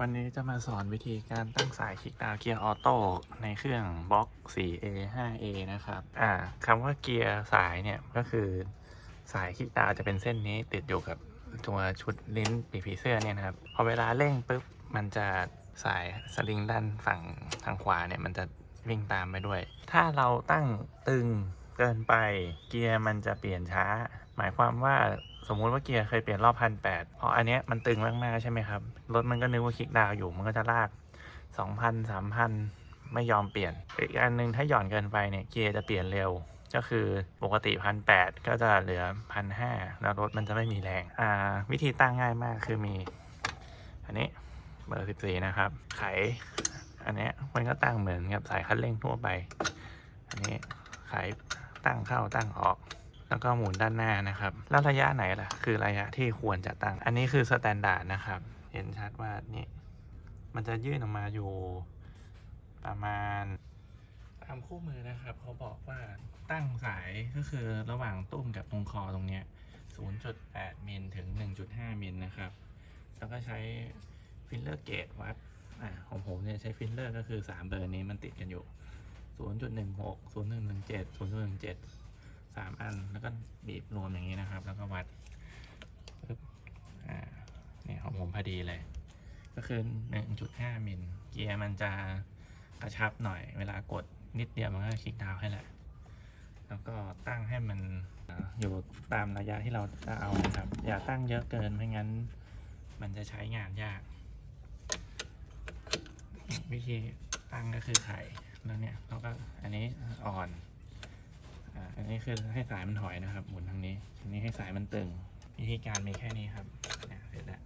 วันนี้จะมาสอนวิธีการตั้งสายคลิกดาวเกียร์ออโต้ในเครื่องบล็อก 4A 5A นะครับ อ่าคำว่าเกียร์สายเนี่ยก็คือสายคลิกดาวจะเป็นเส้นนี้ติดอยู่กับตัวชุดลิ้นปีกผีเสื้อเนี่ยนะครับ พอเวลาเร่งปุ๊บมันจะสายสลิงด้านฝั่งทางขวาเนี่ยมันจะวิ่งตามไปด้วย ถ้าเราตั้งตึง เกินไปเกียร์มันจะเปลี่ยนช้า หมายความว่าสมมุติว่าเกียร์เคยเปลี่ยนรอบพันแปดพออันเนี้ยมันตึงมากๆใช่ไหมครับ รถมันก็นึกว่าคลิกดาวอยู่มันก็จะลากสองพันสามพันไม่ยอมเปลี่ยน อีกอันหนึ่งถ้าหย่อนเกินไปเนี่ยเกียร์จะเปลี่ยนเร็ว ก็คือปกติพันแปดก็จะเหลือพันห้าแล้วรถมันจะไม่มีแรง อ่า วิธีตั้งง่ายมากคือมี อันนี้เบอร์สิบสี่นะครับ ไข อันเนี้ยมันก็ตั้งเหมือนกับสายคันเร่งทั่วไป อันนี้ไข ตั้งเข้าตั้งออกแล้วก็หมุนด้านหน้านะครับ แล้วระยะไหนล่ะ คือระยะที่ควรจะตั้ง อันนี้คือสแตนดาร์ดนะครับ เห็นชัดว่านี่มันจะยื่นออกมาอยู่ประมาณ ตามคู่มือนะครับ เขาบอกว่าตั้งสายก็คือระหว่างตุ้มกับตรงคอตรงเนี้ย 0.8 มิลถึง 1.5 มิลนะครับ แล้วก็ใช้ฟิลเลอร์เกตวัด อ่าของผมเนี่ยใช้ฟิลเลอร์ก็คือ 3 เบอร์นี้มันติดกันอยู่ 0.16 0117 0.17 3 อัน แล้วก็บีบรวมอย่างนี้นะครับ แล้วก็วัดปึ๊บอ่าเนี่ยของผมพอดีเลย ก็คือ 1.5 มิล เกียร์มันจะกระชับหน่อย เวลากดนิดเดียวมันก็คลิกดาวให้แหละ แล้วก็ตั้งให้มันอ่าอยู่ตามระยะที่เราจะเอานะครับ อย่าตั้งเยอะเกินไม่งั้น มันจะใช้งานยาก วิธี ตั้งก็คือไข่แล้วเนี่ยเราก็อันนี้อ่อนอ่าอันนี้คือให้สายมันถอยนะครับ หมุนทางนี้อันนี้ให้สายมันตึงวิธีการมีแค่นี้ครับเนี่ยเสร็จแล้ว